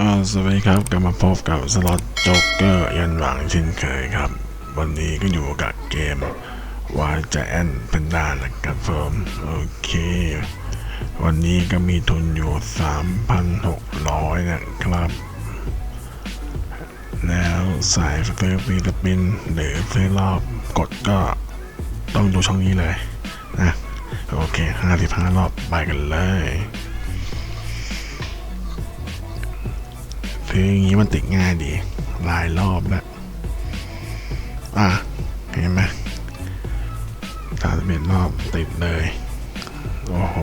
สวัสดีครับกลับมาพบกับสล็อตโจ๊กเกอร์ยันหวังเช่นเคยครับ วันนี้ก็อยู่กับเกมวาจแอนเพนดานะครับผมโอเค วันนี้ก็มีทุนอยู่ 3,600 นะครับ แล้วสายซื้อฟิลิปปินหรือซื้อรอบกดก็ต้องดูช่องนี้เลยนะโอเค 55 รอบไปกันเลย คืออย่างนี้มันติดง่ายดีหลายรอบแล้ว อะ เห็นไหมสามสิบเอ็ดรอบติดเลย โอ้โห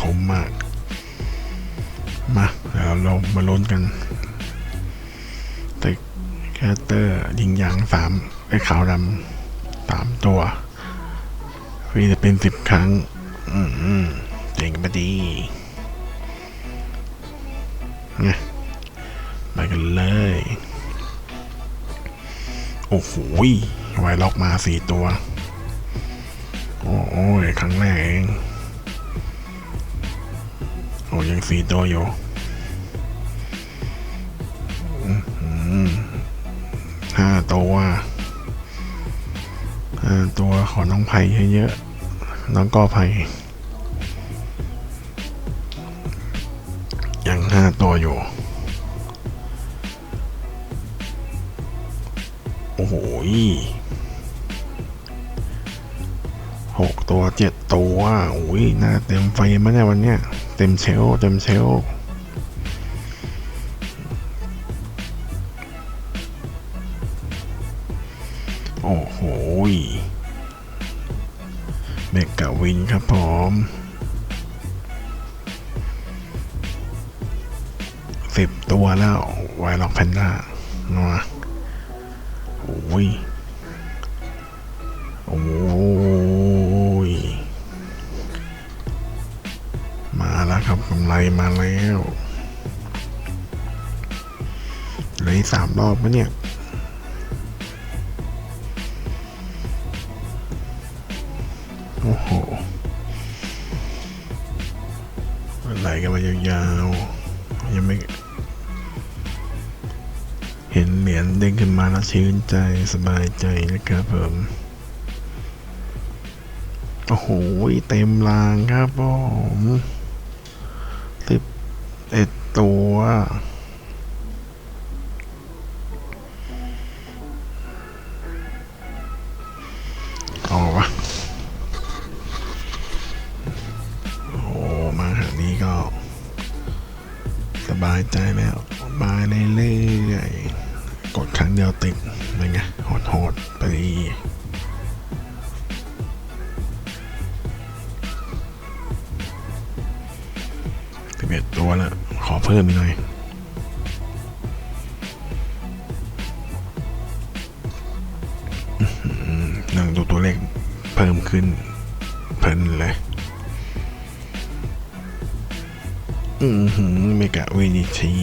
คุ้มมาก มาเดี๋ยวเรามาลุ้นกันติดแคตเตอร์ยิงยางสามไอ้ขาวดำสามตัววีจะเป็นสิบครั้ง อืมเจ๋งไปดีไง ไปกันเลย โอ้โหไวล็อกมาสี่ตัว โอ้โยครั้งแรกเองโอ้ยังสี่ตัวอยู่ห้าตัวห้าตัวขอน้องไผ่เยอะๆน้องกอไผ่ยังห้าตัวอยู่ อ้โหหกตัวเจ็ดตัวโอ้ยน่าเต็มไฟมั้ยเนี่ยวันเนี้ยเต็มเชลฟ์เต็มเชลฟ์โอ้โหเมกะวินครับผมสิบตัวแล้วไวล็อกแพนด้าเนาะ ยโอ้ยมาแล้วครับกำไรมาแล้วเลืออีกสามรอบมะเนี่ยโอ้โหอะไรกันมายาวๆยังไม่ เห็นเหรียญเด้งขึ้นมาแล้วชื่นใจสบายใจนะครับผมโอ้โหเต็มรางครับผมสิบเอ็ดตัว บายใจแล้วมาเรื่อยๆกดครั้งเดียวติดเป็นไงโหดๆไปีสิบเอ็ดตัวแล้วขอเพิ่มอีกหน่อยหนั่งดูตัวเลขเพิ่มขึ้นเพลินเลย อือหือเมกะเวนิที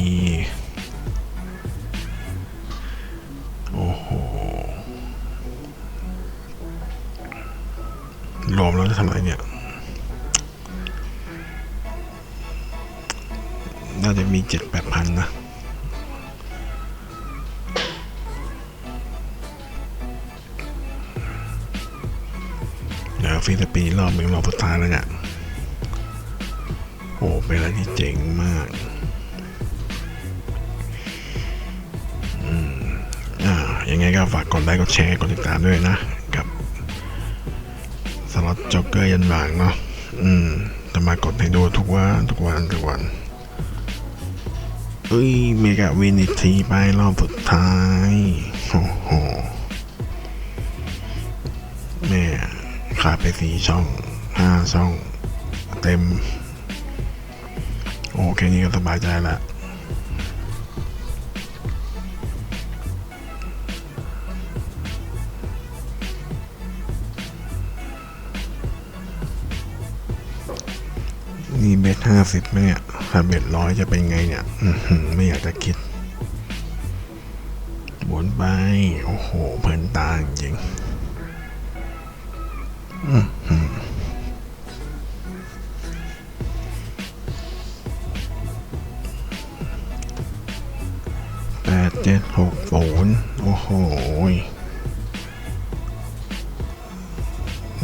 โอ้โหรวมแล้วจะทำอะไรเนี่ย น่าจะมีเจ็ดแปดพันนะเดี๋ยวฟิลิปปินส์รอบหนึ่งรอบสุดท้ายแล้วเนี่ย โอ้เป็นอะไรที่เจ๋งมากอืมอ่ายังไงก็ฝากกดไลค์กดแชร์กดติดตามด้วยนะ กับสล็อตจ็อกเกอร์ยันหวางเนาะอืมจะมากดให้ดูทุกวันทุกวันทุกวันเอ้ยเมกะวินิทีไปรอบสุดท้ายโอ้โหแม่ขาดไปสี่ช่องห้าช่อง เต็ม โอเคนี้ก็สบายใจละนี่เบ็ดห้าสิบไหมเนี่ยถ้าเบ็ดร้อยจะเป็นไงเนี่ยไม่อยากจะคิดบนไป โอ้โห เพลินตาจริงอื้อ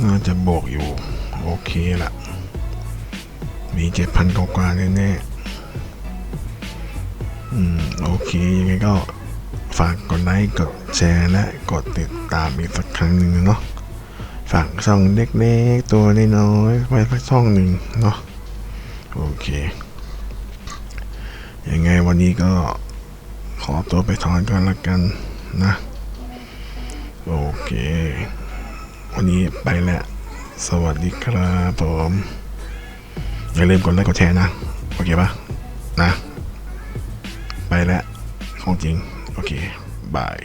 น่าจะบวกอยู่ โอเคละมีเจ็ดพันกว่าแน่ๆอืม โอเค ยังไงก็ฝากกดไลค์กดแชร์และกดติดตามอีกสักครั้งหนึ่งเนาะฝากช่องเล็กๆ ตัวน้อยๆไว้สักช่องหนึ่งเนาะโอเคยังไงวันนี้ก็ขอตัวไปถอนก่อนละกันนะ โอเค วันนี้ไปแล้ว สวัสดีครับผมอย่าลืมกดไลค์กดแชร์นะ โอเคปะนะ ไปแล้วของจริง โอเค บาย